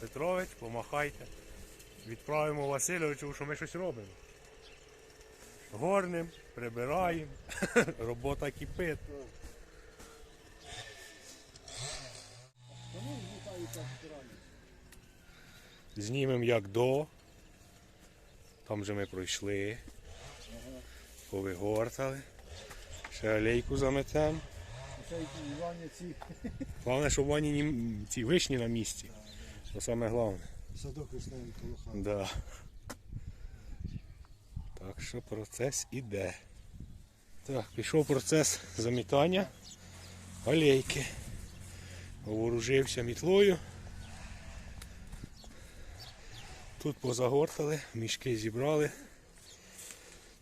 Петрович, помахайте. Відправимо Васильовичу, що ми щось робимо. Горним, прибираємо, робота кипить. Знімемо як до. Там же ми пройшли. Повигортали. Ще алейку заметемо. Головне, щоб вони ці вишні на місці. Це саме головне. садок вишневий коло хати. Да. Так що процес іде. Так, пішов процес замітання алейки. Вооружився мітлою. Тут позагортали, мішки зібрали.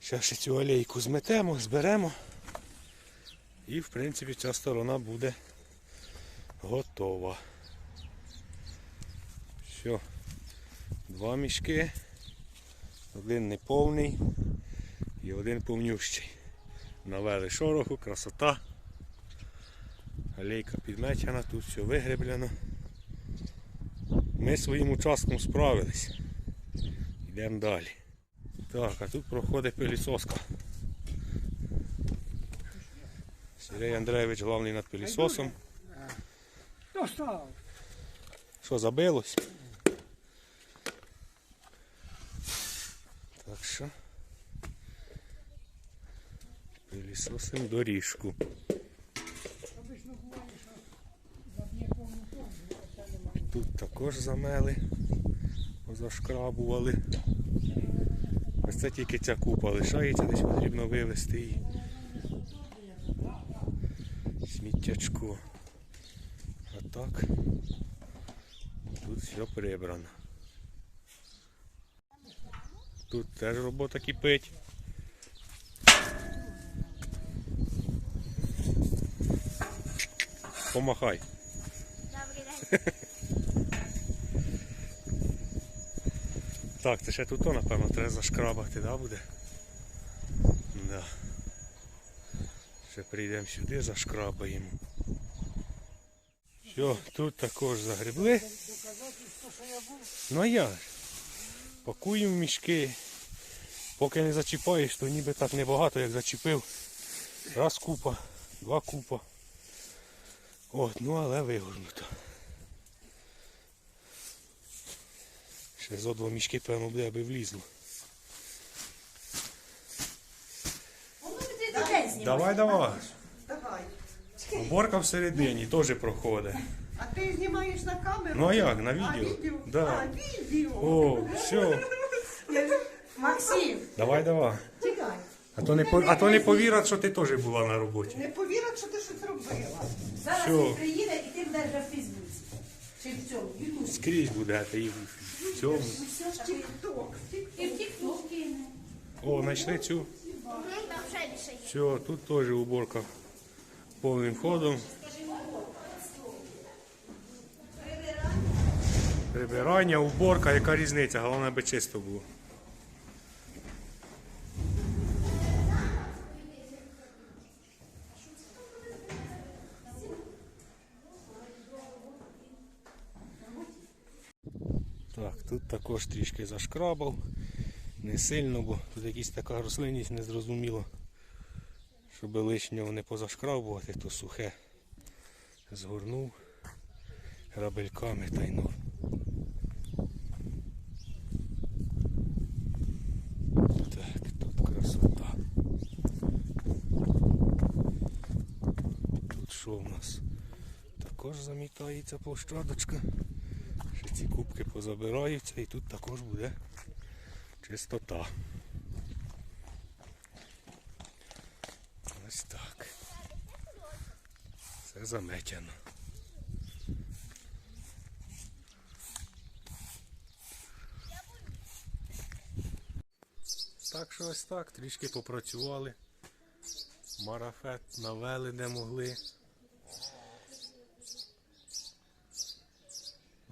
Зараз ще цю алейку зметемо, зберемо. І в принципі ця сторона буде готова. Все. Два мішки. Один неповний і один повнющий. Навели шороху, красота. Алейка підмечена, тут все вигреблено. Ми своїм участком справились. Йдемо далі. Так, а тут проходить пилісоска. Сергій Андреєвич головний над пилісосом. Що, забилось? Так що. Пилісосим доріжку. Обично буває, що за дняком не тому, а це немає. Тут також замели, позашкрабували. Ось це тільки ця купа лишається, десь потрібно вивезти її. Сміттячко. А так тут все прибрано. Тут теж робота кипить. Помахай. Добрий день. Так, це ще тут, напевно, треба зашкрабати, да, буде? Да. Ще прийдемо сюди, зашкрабаємо. Все, тут також загребли. Ну а же? Пакуємо в мішки. Поки не зачіпаєш, то ніби так небагато, як зачепив. Раз купа, два купа. От, ну але вигорнуто. Ще зо два мішки, певно, буде, аби влізло. Давай, давай. Давай. Уборка всередині теж проходить. А ти знімаєш на камеру? Ну а як, на А, відео? відео? Да. А, відео. О, все. Максим, Давай, давай. тікай. А то не, а то не повірять, що ти теж була на роботі. Не повірять, що ти щось робила. Зараз Що? він приїде і ти будеш вже в Фейсбуці. Чи в цьому, в Ютубі. Скрізь буде, а ти і в цьому. Тік-ток. І в Тік-Ток кине. О, знайшли цю. Там ще більше є. Все, тут теж уборка повним ходом. Прибирання, уборка, яка різниця, головне аби чисто було. Так, тут також трішки зашкрабав. Не сильно, бо тут якась така рослинність незрозуміла. Щоб лишнього не позашкрабувати, то сухе згорнув грабельками та й ну. Так, тут красота. Тут що в нас? Також замітається площадочка. Ці кубки позабираються і тут також буде чистота. Ось так. Все заметено. Так що ось так, трішки попрацювали. Марафет навели де могли.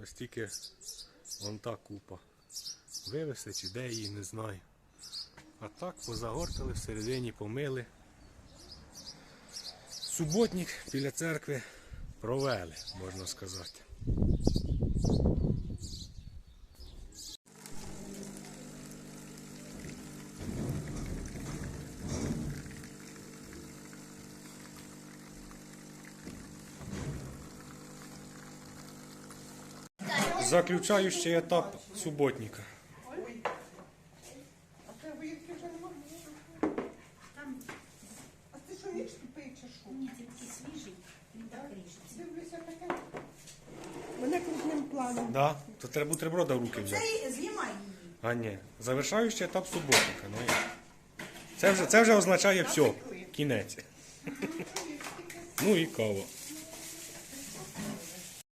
Ось тільки вон та купа. Вивезти чи де її, не знаю. А так позагортали, всередині помили. Суботник біля церкви провели, можна сказати. Заключаючий етап суботника. А ти що ніч тупий чи що? ні, це свіжий, він так ріжеться. Дивлюся таке. Мене крупним планом. Да? То треба бутерброда в руки взяти. Це знімай її. А ні. Завершаючий етап суботника. Ну, це, вже, це вже означає все. Кінець. Ну і кава.